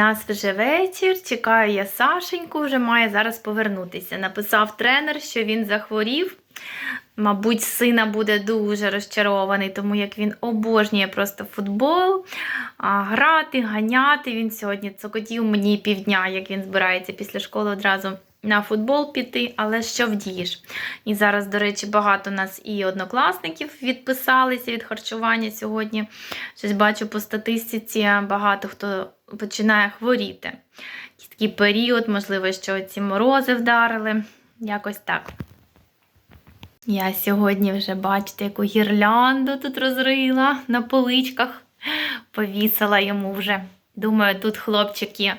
Нас вже вечір, чекаю я Сашеньку, вже має зараз повернутися. Написав тренер, що він захворів. Мабуть, сина буде дуже розчарований, тому як він обожнює просто футбол, а, грати, ганяти. Він сьогодні цокотів мені півдня, як він збирається після школи одразу на футбол піти, але що вдієш? І зараз, до речі, багато нас і однокласників відписалися від харчування сьогодні. Щось бачу по статистиці, багато хто починає хворіти. Такий період, можливо, що ці морози вдарили. Якось так. Я сьогодні вже, бачите, яку гірлянду тут розрила на поличках. Повісила йому вже. Думаю, тут хлопчики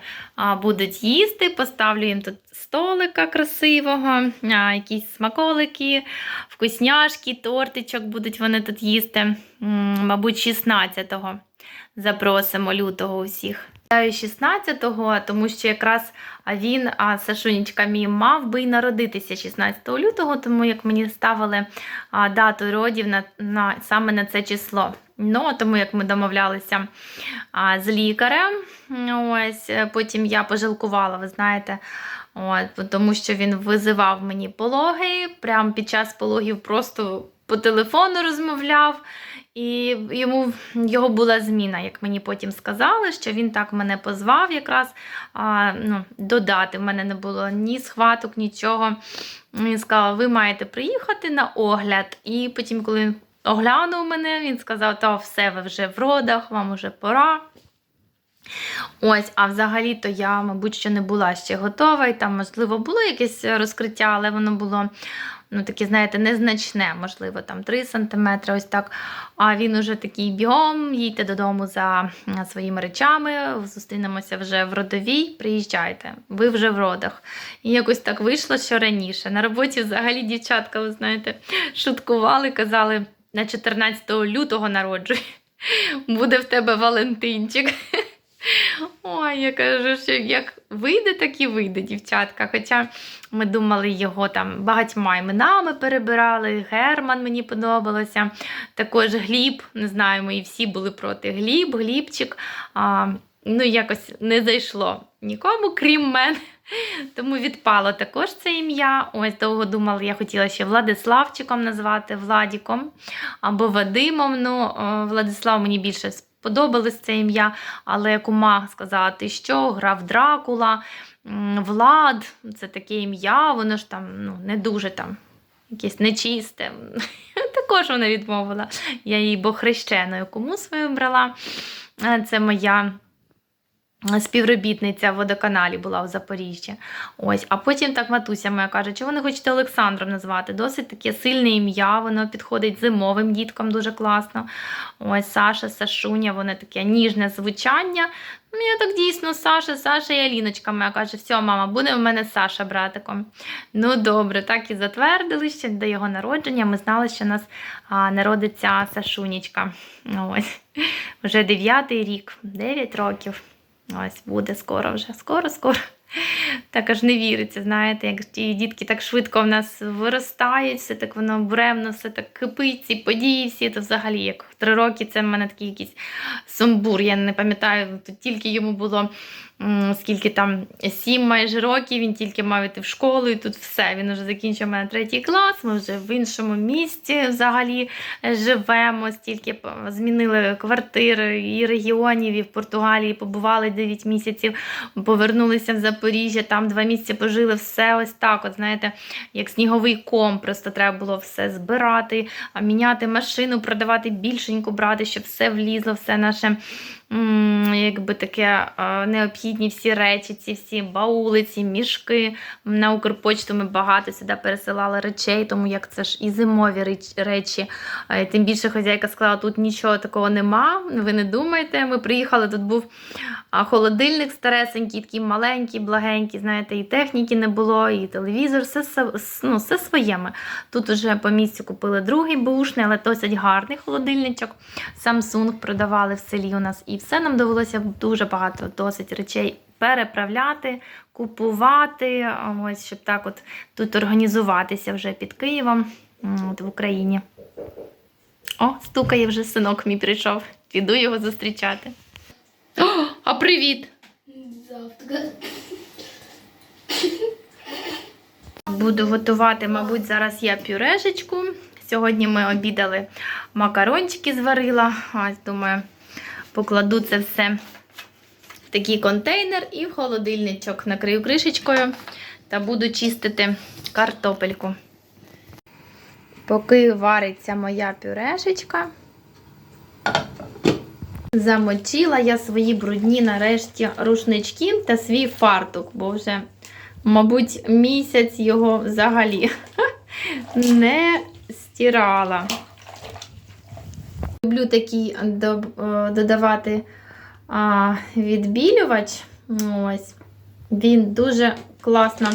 будуть їсти, поставлю їм тут столика красивого, якісь смаколики, вкусняшки, тортичок будуть вони тут їсти. Мабуть, 16-го запросимо лютого усіх. 16-го, тому що якраз він, а Сашунечка мій, мав би й народитися 16 лютого, тому як мені ставили дату родів на, на, саме на це число. Ну, тому як ми домовлялися а, з лікарем, ось, е, потім я пожалкувала, ви знаєте, от, тому що він визивав мені пологи, прямо під час пологів просто по телефону розмовляв. І йому його була зміна, як мені потім сказали, що він так мене позвав якраз а, ну, додати. В мене не було ні схваток, нічого. Він сказав, ви маєте приїхати на огляд. І потім, коли він оглянув мене, він сказав, та все, ви вже в родах, вам уже пора. Ось, а взагалі-то я, мабуть, що не була ще готова, і там, можливо, було якесь розкриття, але воно було ну, таке, знаєте, незначне, можливо, там 3 см, ось так. А він уже такий бігом, їдьте додому за своїми речами, зустрінемося вже в родовій, приїжджайте, ви вже в родах. І якось так вийшло, що раніше. На роботі взагалі дівчатка, ви знаєте, шуткували, казали, на 14 лютого народжуй. Буде в тебе Валентинчик. Ой, я кажу, що як вийде, так і вийде, дівчатка. Хоча ми думали його там багатьма іменами перебирали. Герман мені подобалося. Також Гліб, не знаю, ми всі були проти Гліб, Глібчик. А, ну, якось не зайшло нікому, крім мене. Тому відпало також це ім'я. Ось довго думала, я хотіла ще Владиславчиком назвати, Владіком або Вадимом. Ну, Владислав мені більше сподобалось це ім'я, але кума сказала, ти що, грав Дракула, Влад, це таке ім'я, воно ж там ну, не дуже там. Якесь нечисте. Також вона відмовила. Я її бо хрещеною кому свою брала. Е, Це моя співробітниця в водоканалі була в Запоріжжі. Ось. А потім так матуся моя каже, чого не хочете Олександром назвати? Досить таке сильне ім'я, воно підходить зимовим діткам дуже класно. Ось Саша, Сашуня, воно таке ніжне звучання. Ну, я так дійсно, Саша, Саша і Аліночка моя каже, все, мама, буде в мене Саша братиком. Ну, добре, так і затвердили ще до його народження. Ми знали, що у нас а, народиться Сашунечка. Ось. Вже дев'ятий рік, 9 років. Ось буде скоро вже. Скоро, скоро. Так аж не віриться, знаєте, як ті дітки так швидко в нас виростають, все так воно буремно, все так кипить, ці події всі, то взагалі як три роки це в мене такий якийсь сумбур. Я не пам'ятаю, тільки йому було скільки там сім майже років, він тільки мав іти в школу, і тут все. Він вже закінчив мене третій клас, ми вже в іншому місті взагалі живемо, стільки змінили квартири і регіонів, і в Португалії побували 9 місяців, повернулися в Запоріжжя, там два місяці пожили, все ось так, от знаєте, як сніговий ком, просто треба було все збирати, міняти машину, продавати більшеньку, брати, щоб все влізло, все наше. Якби таке необхідні всі речі, ці всі баули, ці мішки. На Укрпочту ми багато сюди пересилали речей, тому як це ж і зимові речі. Тим більше хазяйка сказала, тут нічого такого нема. Ви не думайте. Ми приїхали, тут був холодильник старесенький, такий маленький, благенький, знаєте, і техніки не було, і телевізор, все, ну, все своєме. Тут уже по місці купили другий бушний, але досить гарний холодильничок. Samsung продавали в селі у нас. І все нам довелося дуже багато досить речей переправляти, купувати, ось, щоб так от тут організуватися вже під Києвом, от в Україні. О, стукає вже синок мій прийшов. Піду його зустрічати. О, а привіт! завтра. Буду готувати, мабуть, зараз я пюрешечку. Сьогодні ми обідали макарончики зварила. Ось, думаю, покладу це все в такий контейнер і в холодильничок. Накрию кришечкою та буду чистити картопельку. Поки вариться моя пюрешечка, замочила я свої брудні нарешті рушнички та свій фартук, бо вже, мабуть, місяць його взагалі не стирала. Люблю такий доб- е, додавати а, відбілювач. Ось. Він дуже класно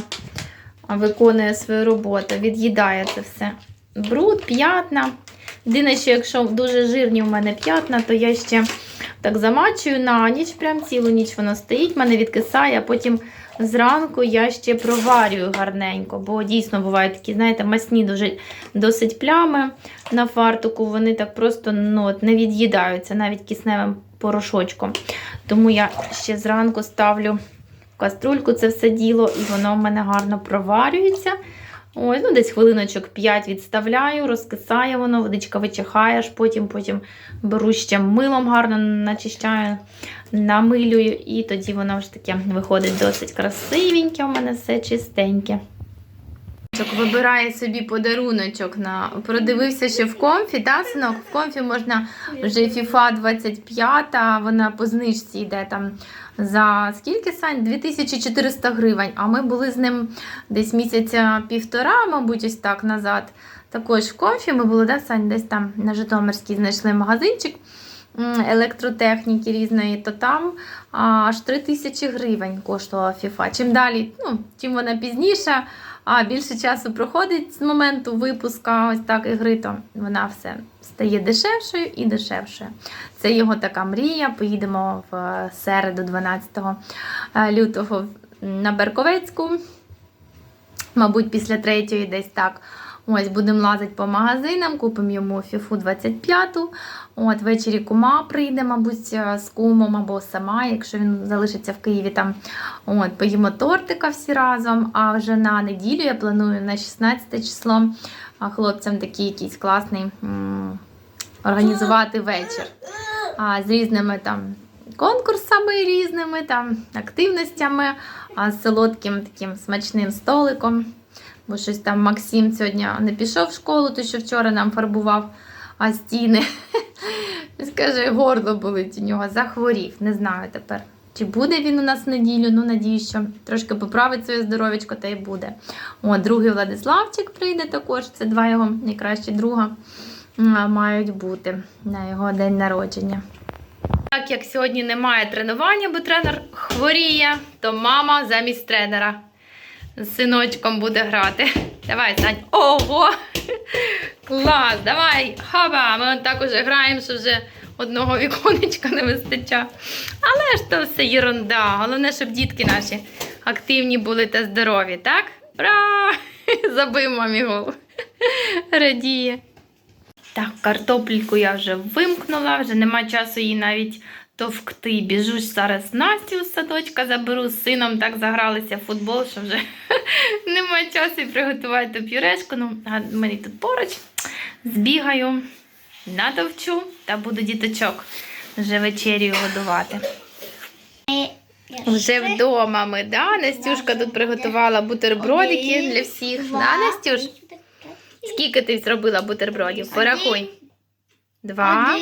виконує свою роботу, від'їдає це все. Бруд, п'ятна. Єдине, що якщо дуже жирні в мене п'ятна, то я ще так замачую на ніч, прям цілу ніч воно стоїть, мене відкисає, а потім зранку я ще проварюю гарненько, бо дійсно бувають такі, знаєте, масні дуже досить плями на фартуку, вони так просто ну, от, не від'їдаються навіть кисневим порошочком. Тому я ще зранку ставлю в каструльку це все діло, і воно в мене гарно проварюється. Ось, ну десь хвилиночок 5 відставляю, розкисає воно, водичка вичихає, аж потім, потім беру ще милом гарно начищаю, намилюю, і тоді воно вже таке виходить досить красивеньке, у мене все чистеньке. Вибирає собі подаруночок на продивився ще в комфі, та синок? В комфі можна вже FIFA 25, вона по знижці йде там за скільки сань? 2400 гривень. А ми були з ним десь місяця півтора, мабуть, ось так назад. Також в комфі ми були, да, Сань, десь там на Житомирській знайшли магазинчик електротехніки різної, то там аж 3 тисячі гривень коштувала FIFA. Чим далі, ну, чим вона пізніша, а більше часу проходить з моменту випуска ось так ігри, то вона все стає дешевшою і дешевшою. Це його така мрія. Поїдемо в е, середу, 12 е, лютого на Берковецьку. Мабуть, після третьої десь так. Ось будемо лазити по магазинам, купимо йому фіфу 25. От ввечері кума прийде, мабуть, е, з кумом або сама, якщо він залишиться в Києві там. От, поїмо тортика всі разом. А вже на неділю я планую на 16 число хлопцям такий якийсь класний м, організувати вечір. А, з різними там конкурсами різними, там активностями, а, з солодким таким смачним столиком. Бо щось там Максим сьогодні не пішов в школу, то що вчора нам фарбував а, стіни. Скаже, горло болить у нього, захворів. Не знаю тепер. Чи буде він у нас в неділю? Ну, надію, що трошки поправить своє здоров'ячко та й буде. О, другий Владиславчик прийде також. Це два його найкращі друга мають бути на його день народження. Так як сьогодні немає тренування, бо тренер хворіє, то мама замість тренера з синочком буде грати. Давай, Сань. Ого! Клас! Давай! Хаба! Ми так уже граємо, що вже одного віконечка не вистачає. Але ж то все єрунда. Головне, щоб дітки наші активні були та здорові, так? Ура! Забив мамі голову. Радіє. Так, картопельку я вже вимкнула, вже нема часу її навіть товкти. Біжу ж зараз Настю з садочка заберу з сином, так загралися в футбол, що вже нема часу приготувати ту пюрешку. Ну, а мені тут поруч. Збігаю, натовчу та буду діточок вже вечерю годувати. Вже вдома ми, да? Настюшка тут приготувала бутербродики для всіх. Да, Настюш? Скільки ти зробила бутербродів? Порахуй. Два.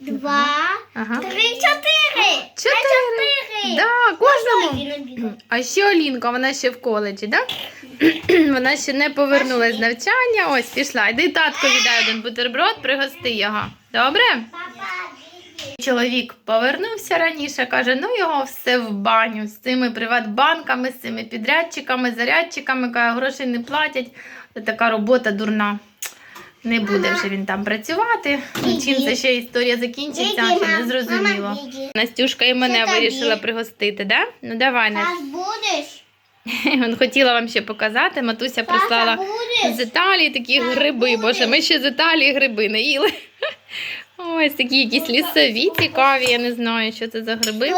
Два, Ага. три, чотири. Чотири. Чотири. Да, кожному. А ще Олінка, вона ще в коледжі, да? Вона ще не повернулась з навчання. Ось пішла. Йди татко віддай один бутерброд, пригости його. Добре? Чоловік повернувся раніше, каже: ну його все в баню з цими приватбанками, з цими підрядчиками, зарядчиками, каже, грошей не платять. Це така робота дурна. Не буде вже він там працювати. Чим це ще історія закінчиться, ще не зрозуміло. Настюшка і мене вирішила пригостити, да? Ну давай, Настя. Будеш? Вон хотіла вам ще показати. Матуся прислала з? Італії такі гриби. Боже, ми ще з Італії гриби не їли. Ось такі якісь лісові цікаві, я не знаю, що це за гриби.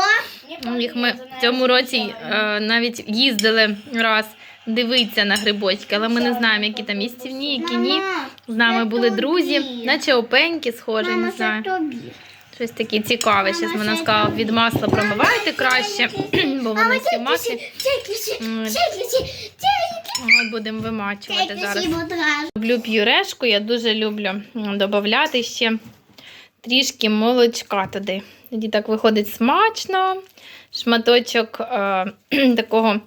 Ну, Їх ми в цьому році е, навіть їздили раз дивитися на грибочки, але ми не знаємо, які там їстівні, які ні. З нами були друзі, наче опеньки схожі, не знаю. Щось таке цікаве. Зараз вона сказала, від масла промивайте краще, бо воно всі в маслі. От будемо вимачувати зараз. Люблю п'юрешку, я дуже люблю додати ще трішки молочка туди. Тоді так виходить смачно. Шматочок е, такого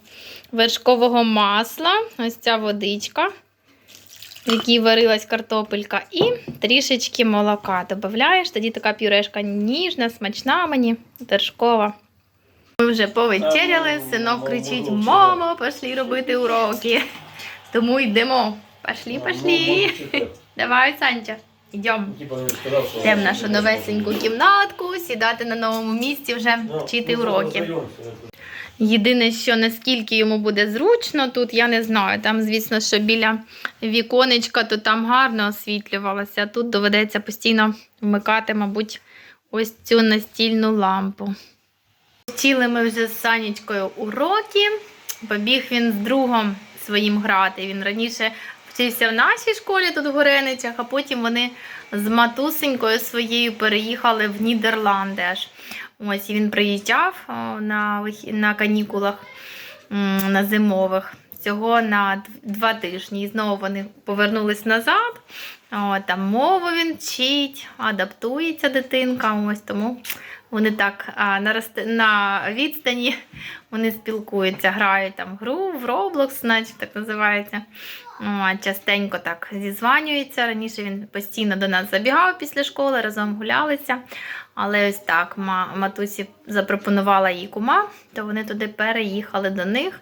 вершкового масла, ось ця водичка, в якій варилась картопелька, і трішечки молока додаєш. Тоді така пюрешка ніжна, смачна мені, вершкова. Ми вже повечеряли, синок кричить: Мамо, пішли робити уроки. Тому йдемо. Пошли, пошли. Давай, Санча, йдемо. Йдемо в нашу новесеньку кімнатку, сідати на новому місці, вже вчити уроки. Єдине, що наскільки йому буде зручно тут, я не знаю. Там, звісно, що біля віконечка, то там гарно освітлювалося. Тут доведеться постійно вмикати, мабуть, ось цю настільну лампу. Вчили ми вже з Санечкою уроки. Побіг він з другом своїм грати. Він раніше вчився в нашій школі тут в Гореничах, а потім вони з матусенькою своєю переїхали в Нідерланди. Аж. Ось він приїжджав на, на канікулах на зимових. Всього на два тижні. І знову вони повернулись назад. О, там мову він вчить, адаптується дитинка. Ось тому вони так а, на, розст- на відстані вони спілкуються, грають там гру в Roblox, наче так називається. О, частенько так зізванюються. Раніше він постійно до нас забігав після школи, разом гулялися. Але ось так ма- матусі запропонувала їй кума, то вони туди переїхали до них,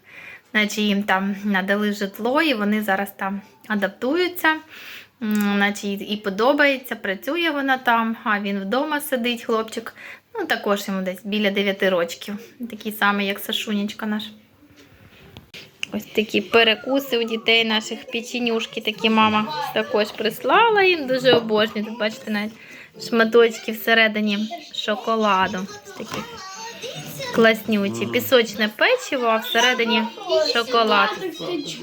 наче їм там надали житло, і вони зараз там адаптуються. Наче і подобається, працює вона там, а він вдома сидить, хлопчик. Ну, також йому десь біля 9 років. Такий самий, як Сашунечка наш. Ось такі перекуси у дітей наших печенюшки, такі мама також прислала їм. Дуже обожнюю. Тут бачите навіть шматочки всередині шоколаду. Ось такі класнючі. Пісочне печиво, а всередині шоколад. Треба подивитися.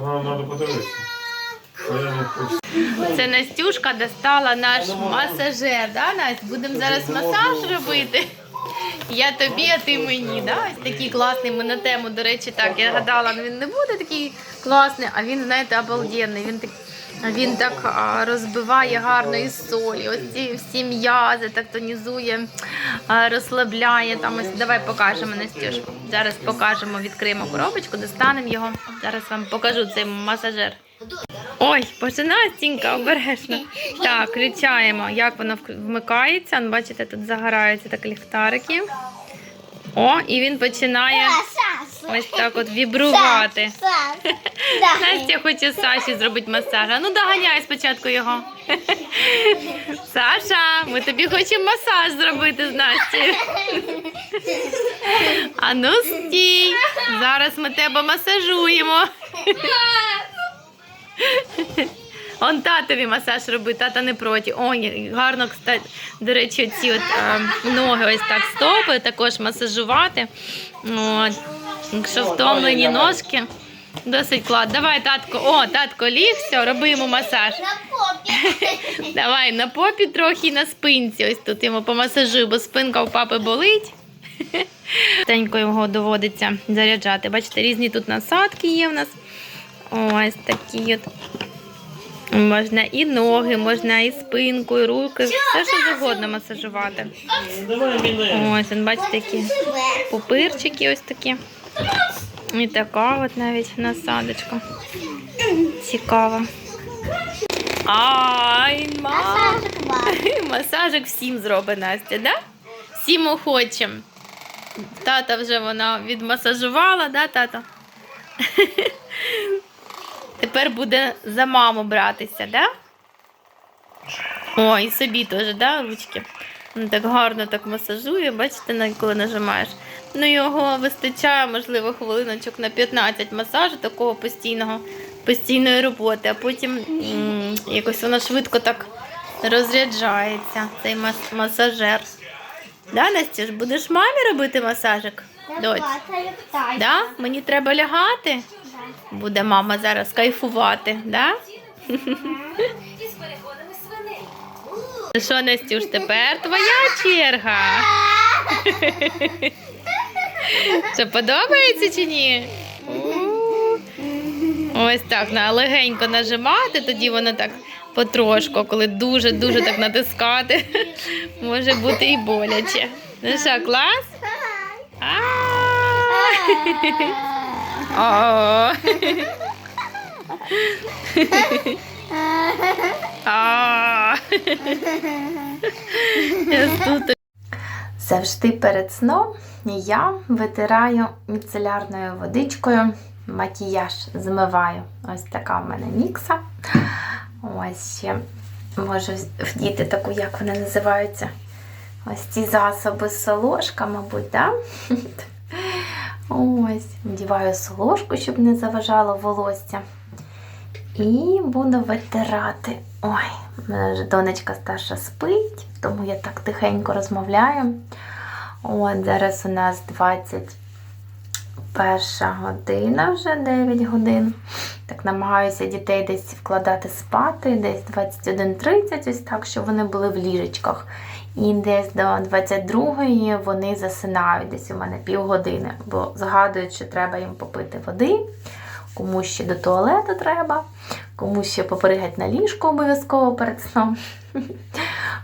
Бо я не хочу. Це Настюшка достала наш масажер. Да, Настя? Будемо зараз масаж робити. Я тобі, а ти мені. Да? Ось такий класний. Ми на тему, до речі, так. Я гадала, він не буде такий класний, а він, знаєте, обалденний. Він так. Він так розбиває гарно із солі. Ось ці всі м'язи, так тонізує, розслабляє. Там ось давай покажемо Настюшку. Зараз покажемо, відкриємо коробочку, достанемо його. Зараз вам покажу цей масажер. Ой, Настінька, обережно. Так, включаємо, як воно вмикається. Ну, Бачите, тут загораються так ліхтарики. О, і він починає ось так от вібрувати. Настя хоче Саші зробити масаж. А ну доганяй спочатку його. Саша, ми тобі хочемо масаж зробити з Настю. А ну стій. Зараз ми тебе масажуємо. Он татові масаж робить, тата не проти. Ой, гарно, кстати, до речі, ці от е, ноги ось так стопи, також масажувати. От. Якщо втомлені ножки, досить клад. Давай, татко, о, татко ліг, все, роби йому масаж. Давай на попі трохи і на спинці. Ось тут йому помасажую, бо спинка у папи болить. Тенько його доводиться заряджати. Бачите, різні тут насадки є в нас. Ось такі от. Можна і ноги, можна і спинку, і руки, все що завгодно масажувати. Ось, он, бачите, які пупирчики ось такі. І така от навіть насадочка. Цікава. Ай, ма! Масажик всім зробить Настя, да? Всім охочим. Тата вже вона відмасажувала, да, тато? Тепер буде за маму братися, да? О, і собі теж, да, ручки. Він так гарно так масажує, бачите, коли нажимаєш. Ну, його вистачає, можливо, хвилиночок на 15 масажу такого постійного, постійної роботи, а потім якось воно швидко так розряджається, цей мас- масажер. Да, Настюш, будеш мамі робити масажик? Доць? Да? Мені треба лягати? Буде мама зараз кайфувати, да? Що, Настюш, тепер твоя черга. Що подобається чи ні? Ось так, на легенько нажимати, тоді воно так потрошку, коли дуже-дуже так натискати, може бути і боляче. Ну що, клас? А. О. Завжди перед сном я витираю міцелярною водичкою макіяж, змиваю. Ось така в мене мікса. Ось ще можу вдіти таку, як вони називаються. Ось ці засоби соложка, мабуть, да? Ось, вдіваю соложку, щоб не заважало волосся. І буду витирати. Ой, мене вже донечка старша спить, тому я так тихенько розмовляю. От зараз у нас 21 година, вже 9 годин. Так намагаюся дітей десь вкладати спати, десь 21.30, ось так, щоб вони були в ліжечках. І десь до 22-ї вони засинають десь у мене півгодини, бо згадують, що треба їм попити води, комусь ще до туалету треба, комусь ще попригати на ліжко обов'язково перед сном.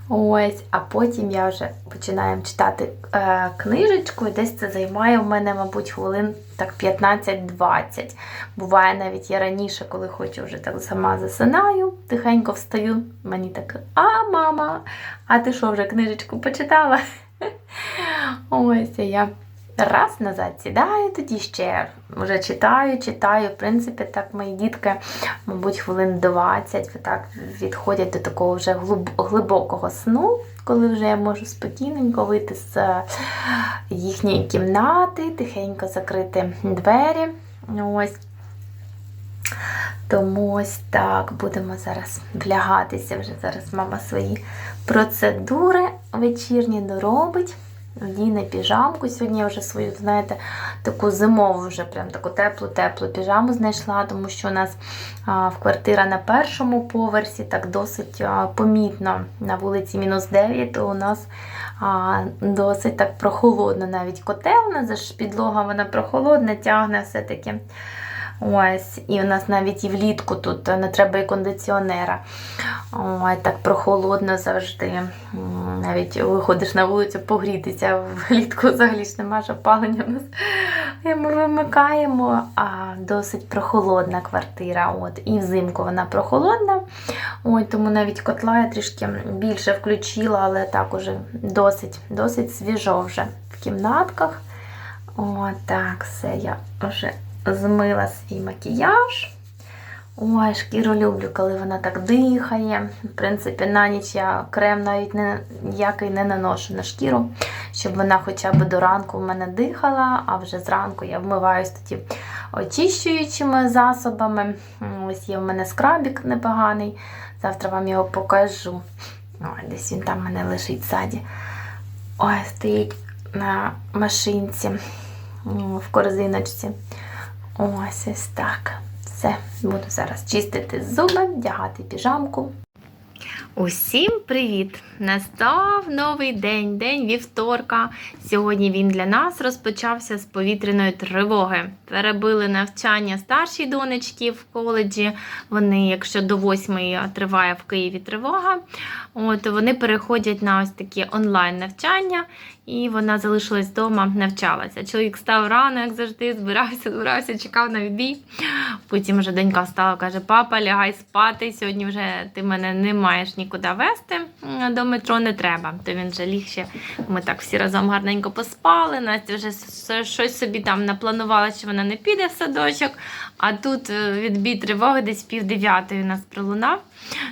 Ось, а потім я вже починаю читати е, книжечку, і десь це займає в мене, мабуть, хвилин так 15-20. Буває навіть я раніше, коли хочу вже так сама засинаю, тихенько встаю. Мені так, а мама, а ти що вже книжечку почитала? Ось, я раз назад сідаю, тоді ще вже читаю, читаю. В принципі, так мої дітки, мабуть, хвилин 20 так відходять до такого вже глибокого сну, коли вже я можу спокійненько вийти з е, їхньої кімнати, тихенько закрити двері. Ось. Тому ось так будемо зараз влягатися. Вже зараз мама свої процедури вечірні доробить. Вдіне піжамку. Сьогодні я вже свою, знаєте, таку зимову, вже прям таку теплу-теплу піжаму знайшла, тому що у нас а, в квартира на першому поверсі, так досить а, помітно на вулиці мінус 9, то у нас а, досить так прохолодно. Навіть котелна, за ж підлога вона прохолодна, тягне все-таки. Ось, і у нас навіть і влітку тут не треба і кондиціонера. Ой, так прохолодно завжди. Навіть виходиш на вулицю погрітися, влітку взагалі ж нема ж опалення. Ми вимикаємо, а досить прохолодна квартира. От. І взимку вона прохолодна. Ой, тому навіть котла я трішки більше включила, але так уже досить, досить свіжо вже в кімнатках. О, так, все, я вже змила свій макіяж. Ой, шкіру люблю, коли вона так дихає. В принципі, на ніч я крем навіть не, ніякий не наношу на шкіру, щоб вона хоча б до ранку в мене дихала, а вже зранку я вмиваюсь тоді очищуючими засобами. Ось є в мене скрабік непоганий. Завтра вам його покажу. Ой, десь він там в мене лежить ззаді. Ой, стоїть на машинці в корзиночці. Ось ось так. Все, буду зараз чистити зуби, вдягати піжамку. Усім привіт! Настав новий день, день вівторка. Сьогодні він для нас розпочався з повітряної тривоги. Перебили навчання старшій донечки в коледжі. Вони, якщо до восьмої триває в Києві тривога, от вони переходять на ось такі онлайн навчання, і вона залишилась вдома, навчалася. Чоловік став рано, як завжди, збирався, збирався, чекав на відбій. Потім вже донька встала, каже: папа, лягай спати. Сьогодні вже ти мене не маєш нікуди вести до метро не треба. То він вже ліг ще. Ми так всі разом гарненько поспали. Настя вже щось собі там напланувала, що вона не піде в садочок. А тут е, відбій тривоги десь пів дев'ятої нас пролунав.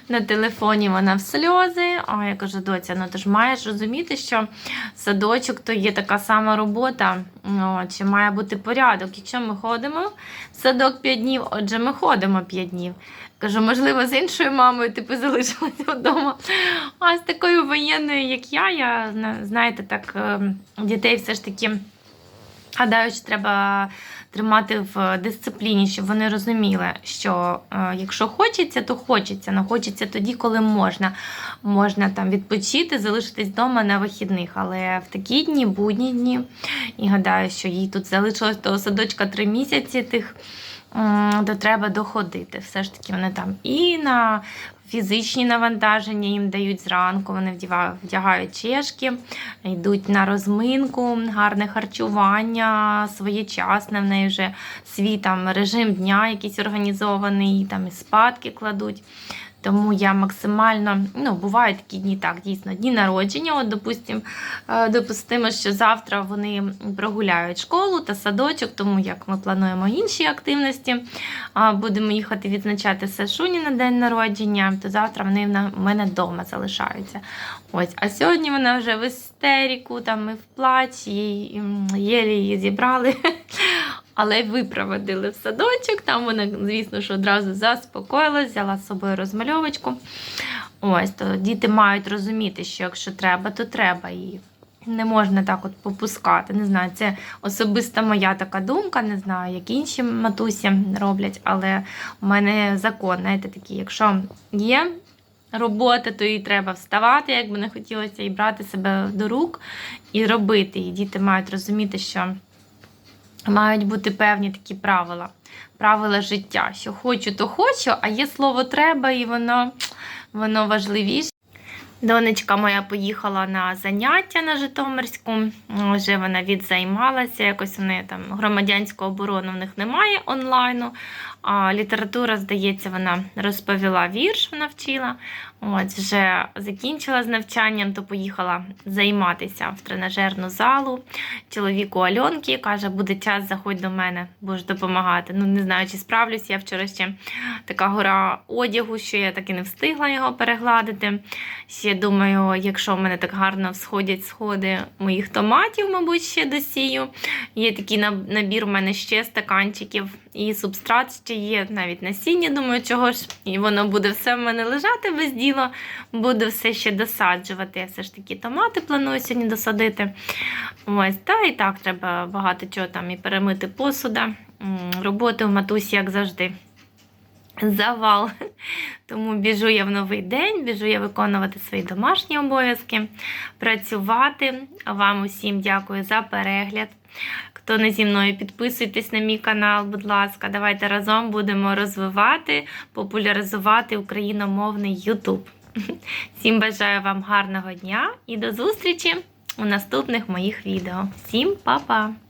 На телефоні вона в сльози. А я кажу, доця, ну ти ж маєш розуміти, що садочок то є така сама робота, ну, чи має бути порядок. Якщо ми ходимо в садок 5 днів, отже, ми ходимо 5 днів. Кажу, можливо, з іншою мамою типу залишилася вдома. А з такою воєнною, як я, я знаєте, так ем, дітей все ж таки гадаю, що треба тримати в дисципліні, щоб вони розуміли, що е, якщо хочеться, то хочеться. але хочеться тоді, коли можна. Можна там відпочити, залишитись вдома на вихідних. Але в такі дні, будні дні, і гадаю, що їй тут залишилось того садочка три місяці тих. М, То треба доходити. Все ж таки вони там і на фізичні навантаження їм дають зранку, вони вдягають чешки, йдуть на розминку, гарне харчування, своєчасне в неї вже свій там режим дня якийсь організований, там і спадки кладуть. Тому я максимально, ну, бувають такі дні, так, дійсно, дні народження. От, допустим, е, допустимо, що завтра вони прогуляють школу та садочок, тому як ми плануємо інші активності, будемо їхати відзначати Сашуні на день народження, то завтра вони в мене вдома залишаються. Ось, а сьогодні вона вже в істерику, там і в плачі, і, єлі її зібрали. Але випроводили в садочок. Там вона, звісно, що одразу заспокоїлась, взяла з собою розмальовочку. Ось, то діти мають розуміти, що якщо треба, то треба. І не можна так от попускати. Не знаю, це особиста моя така думка, не знаю, як інші матусі роблять, але у мене закон, знаєте, такий, якщо є робота, то їй треба вставати, як би не хотілося, і брати себе до рук і робити. І діти мають розуміти, що мають бути певні такі правила, правила життя. Що хочу, то хочу, а є слово треба, і воно, воно важливіше. Донечка моя поїхала на заняття на Житомирську. Вже вона відзаймалася. Якось вони там громадянську оборону в них немає онлайну. А література, здається, вона розповіла вірш, вона вчила. От, вже закінчила з навчанням, то поїхала займатися в тренажерну залу. Чоловіку Альонки каже, буде час, заходь до мене, будеш допомагати. Ну, не знаю, чи справлюсь. Я вчора ще така гора одягу, що я так і не встигла його перегладити. Ще думаю, якщо в мене так гарно всходять сходи моїх томатів, мабуть, ще досію. Є такий набір у мене ще стаканчиків і субстрат ще є, навіть насіння, думаю, чого ж. І воно буде все в мене лежати без діла, буду все ще досаджувати. Я все ж таки томати планую сьогодні досадити. Ось, та і так треба багато чого там і перемити посуда. Роботи в матусі, як завжди. Завал. Тому біжу я в новий день, біжу я виконувати свої домашні обов'язки, працювати. Вам усім дякую за перегляд. Хто не зі мною, підписуйтесь на мій канал, будь ласка. Давайте разом будемо розвивати, популяризувати україномовний Ютуб. Всім бажаю вам гарного дня і до зустрічі у наступних моїх відео. Всім па-па!